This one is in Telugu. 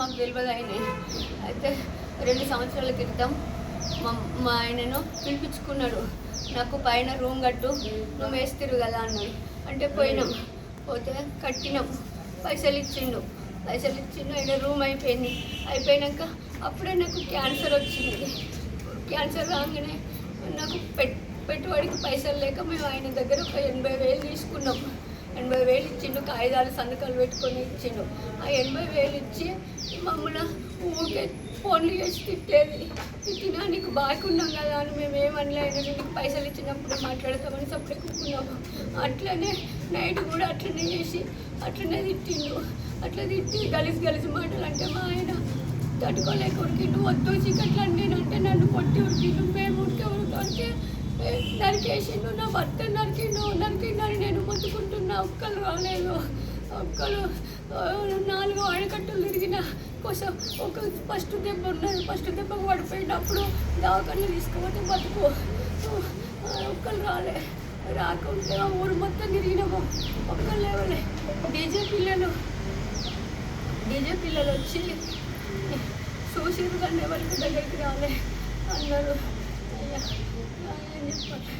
మాకు తెలియదు ఆయన. అయితే రెండు సంవత్సరాల క్రితం మా మా ఆయనను పిలిపించుకున్నాడు. నాకు పైన రూమ్ కట్టు నువ్వు వేస్తారు కదా అన్నాడు. అంటే పోయినాం. పోతే కట్టినాం. పైసలు ఇచ్చిండు. పైసలు ఇచ్చిండు ఆయన రూమ్ అయిపోయింది. అయిపోయినాక అప్పుడే నాకు క్యాన్సర్ వచ్చింది. క్యాన్సర్ రాగానే నాకు పెట్టుబడికి పైసలు లేక మేము ఆయన దగ్గర ఒక ఎనభై వేలు తీసుకున్నాం. ఎనభై వేలు ఇచ్చిండు కాగితాలు సంతకాలు పెట్టుకొని ఇచ్చిండు. ఆ ఎనభై వేలు ఇచ్చి మమ్మల్ని ఊరికే ఫోన్లు చేసి తిట్టేది. తిట్టినా నీకు బాగున్నాం కదా అని మేము ఏమనలేదు. నీకు పైసలు ఇచ్చినప్పుడు మాట్లాడతామని సప్లై కూర్చున్నాము అట్లనే నైట్ కూడా అట్లనే చేసి అట్లనే తిట్టిండు. అట్లా తిట్టి గలిసి గలిసి మాటలు అంటే మా ఆయన తట్టుకోలేక ఉరికిండు. వద్దు చీకట్లు అంటే నన్ను కొట్టి ఉరికిండు. మేము ఉడికే ఉడికే నరికేసిండు. నా భర్త నరికిండు నరికిండని నేను మొత్తుకుంటున్నా ఒక్కరు రాలేదు ఒక్కరు నాలుగు ఆడకట్టలు తిరిగిన కోసం ఒక ఫస్ట్ దెబ్బ ఉన్నది. ఫస్ట్ దెబ్బ పడిపోయినప్పుడు దవాఖాన తీసుకుపోతే బతుకు. ఒక్కరు రాలే. రాకుంటే ఆ ఊరు మొత్తం తిరిగినాము. ఒక్కరు లేవలే. డీజే పిల్లలు డీజే పిల్లలు వచ్చి చూసిరు కానీ ఎవరికి దగ్గరికి రాలే. అన్నారు అయ్యా ఏం చెప్పాలి